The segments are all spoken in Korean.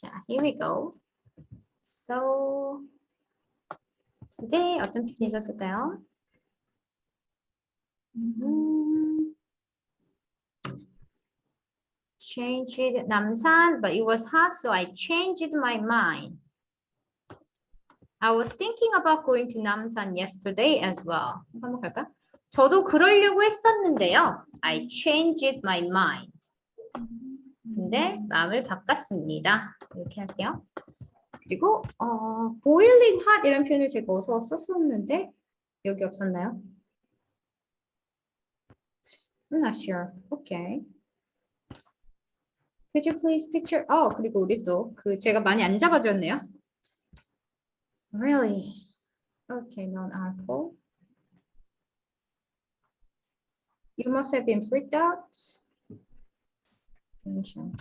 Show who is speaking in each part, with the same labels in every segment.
Speaker 1: 자, here we go. So today 어떤 표현이 있었을까요? 음, changed 남산, but it was hot, so I changed my mind. I was thinking about going to 남산 yesterday as well. 한번 갈까? 저도 그러려고 했었는데요. I changed my mind. 근데 마음을 바꿨습니다. 이렇게 할게요. 그리고 어, boiling hot 이런 표현을 제가 어서 썼었는데 여기 없었나요? I'm not sure. Okay. Could you please picture? 어 그리고 우리 또 그 제가 많이 안 잡아드렸네요. Really? Okay, non-article. You must have been freaked out. Attention.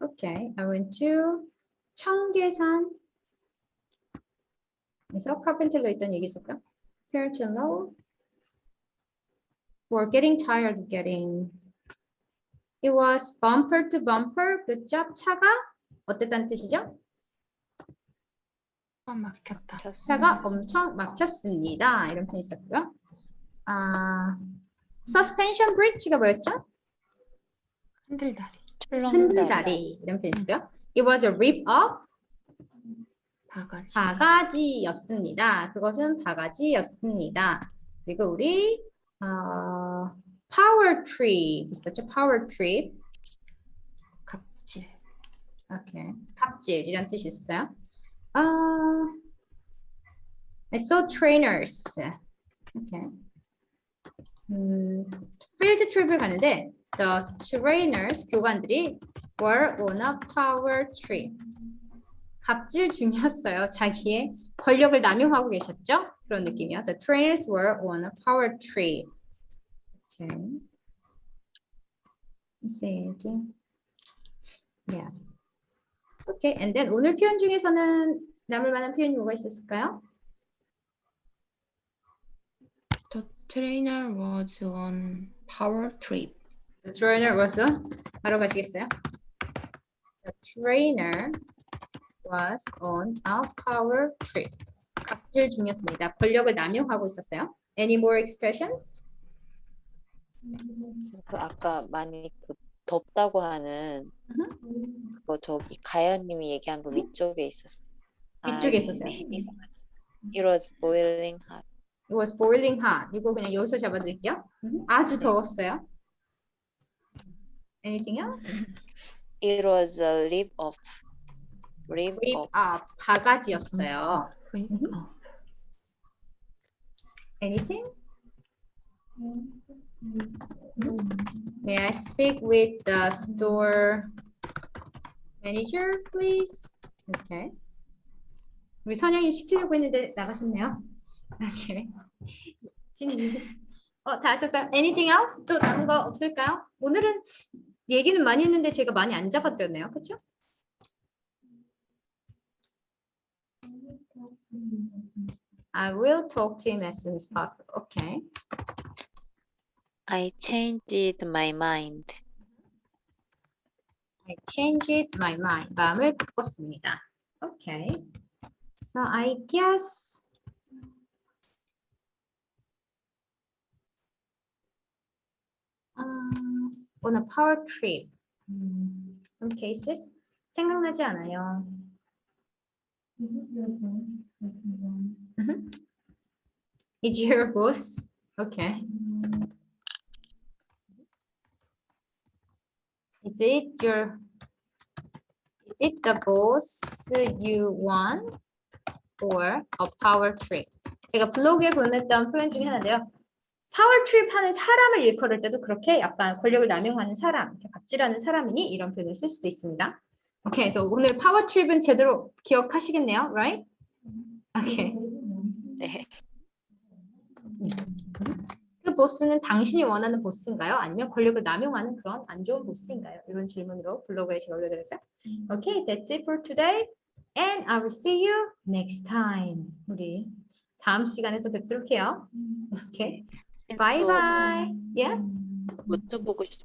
Speaker 1: Okay, I went to 청계산. 에서 카펜터로 있던 얘기 in law were getting tired of getting. It was bumper to bumper. Good job. 차가 어땠다는 뜻이죠?
Speaker 2: 아 막혔다.
Speaker 1: 차가 엄청 막혔습니다. 이런 표현이 있었고요. 아, suspension bridge가 뭐였죠?
Speaker 2: 흔들다리.
Speaker 1: 흔들다리 이런 표현이 있고요. It was a rip off
Speaker 2: 바가지.
Speaker 1: 바가지였습니다. 그것은 바가지였습니다. 그리고 우리 어, power trip 있었죠? power trip.
Speaker 2: 갑질.
Speaker 1: 오케이. 갑질이란 뜻이 있어요. 아, I saw trainers. 오케이. 음, field trip을 가는데 the trainers 교관들이 were on a power trip. 갑질 중이었어요. 자기의 권력을 남용하고 계셨죠? 그런 느낌이요. The trainers were on a power trip. Okay. say again. Yeah. 오케이, and then 오늘 표현 중에서는 남을 만한 표현이 뭐가 있었을까요?
Speaker 2: The trainer was on power trip.
Speaker 1: The trainer was on, 바로 가시겠어요? The trainer was on a power trip. 갑질 중이었습니다. 권력을 남용하고 있었어요. Any more expressions?
Speaker 3: 그 아까 많이 그 덥다고 하는 그거 저기 가연님이 얘기한 거 위쪽에 있었어.
Speaker 1: 위쪽에 있었어요.
Speaker 3: It was boiling hot.
Speaker 1: It was boiling hot. 이거 그냥 여기서 잡아드릴게요. 아주 더웠어요. Anything else?
Speaker 3: It was a rip off. Rip
Speaker 1: Rip
Speaker 3: off.
Speaker 1: up. 바가지였어요.
Speaker 2: 왜?
Speaker 1: 음.
Speaker 2: 어.
Speaker 1: Anything? May I speak with the store manager, please? Okay. 우리 선영님 시키려고 했는데 나가셨네요. Okay. 어, 다 하셨어요? Anything else? 또 남은 거 없을까요? 오늘은 얘기는 많이 했는데 제가 많이 안 잡아드렸네요. 그렇죠? I will talk to him as soon as possible. Okay.
Speaker 3: I changed my mind.
Speaker 1: I changed my mind. 마음을 바꿨습니다. Okay. So I guess on a power trip. 음, some cases 생각나지 않아요. Mhm. Is your boss? Okay. Is it your is it the boss you want or a power trip? 제가 블로그에 보냈던 표현 중에 하나인데요. 파워 트립 하는 사람을 일컬을 때도 그렇게 약간 권력을 남용하는 사람, 갑질하는 사람이니 이런 표현을 쓸 수도 있습니다. 오케이, 그래서 오늘 파워 트립은 제대로 기억하시겠네요, right? 오케이.
Speaker 3: 네.
Speaker 1: 그 보스는 당신이 원하는 보스인가요? 아니면 권력을 남용하는 그런 안 좋은 보스인가요? 이런 질문으로 블로그에 제가 올려드렸어요. Okay, that's it for today. And I will see you next time. 우리 다음 시간에 또 뵙도록 해요. Okay. Bye bye. Yeah.
Speaker 3: 여쭤보고 싶